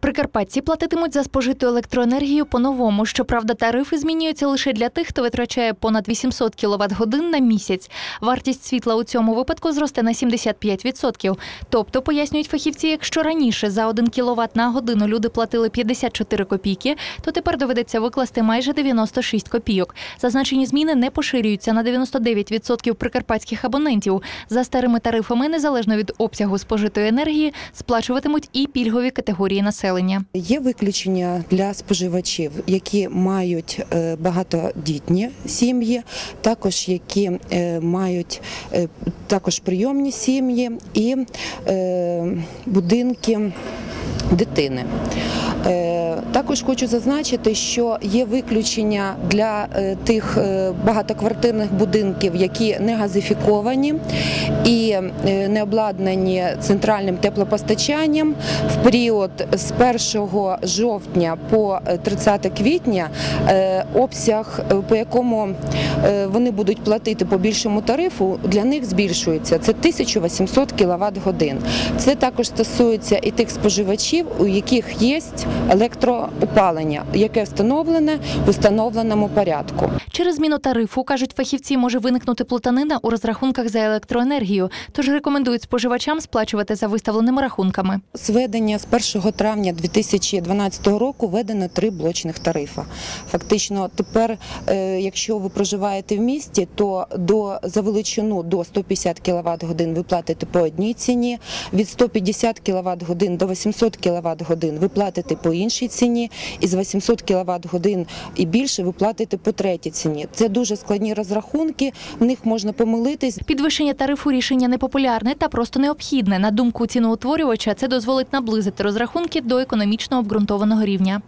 Прикарпатці платитимуть за спожиту електроенергію по-новому. Щоправда, тарифи змінюються лише для тих, хто витрачає понад 800 кВт годин на місяць. Вартість світла у цьому випадку зросте на 75%. Тобто, пояснюють фахівці, якщо раніше за 1 кВт на годину люди платили 54 копійки, то тепер доведеться викласти майже 96 копійок. Зазначені зміни не поширюються на 99% прикарпатських абонентів. За старими тарифами, незалежно від обсягу спожитої енергії, сплачуватимуть і пільгові категорії населення. Є виключення для споживачів, які мають е, багатодітні сім'ї, також які е, мають е, також прийомні сім'ї і будинки дитини. Також хочу зазначити, що є виключення для е, тих е, багатоквартирних будинків, які не газифіковані і е, не обладнані центральним теплопостачанням. В період з 1 жовтня по е, 30 квітня обсяг, по якому вони будуть платити по більшому тарифу, для них збільшується. Це 1800 кВт годин. Це також стосується і тих споживачів, у яких є електроопалення, яке встановлене в установленому порядку. Через зміну тарифу, кажуть фахівці, може виникнути плутанина у розрахунках за електроенергію, тож рекомендують споживачам сплачувати за виставленими рахунками. З введення з 1 травня 2012 року введено три блочних тарифи. Фактично, тепер, е, якщо ви проживаєте в місті, то до за величину до 150 кВт годин ви платите по одній ціні, від 150 кВт годин до 800 кВт годин ви платите по іншій ціні, і з 800 кВт годин і більше ви платите по третій ціні. Це дуже складні розрахунки, в них можна помилитись. Підвищення тарифу рішення непопулярне та просто необхідне. На думку ціноутворювача, це дозволить наблизити розрахунки до економічно обґрунтованого рівня.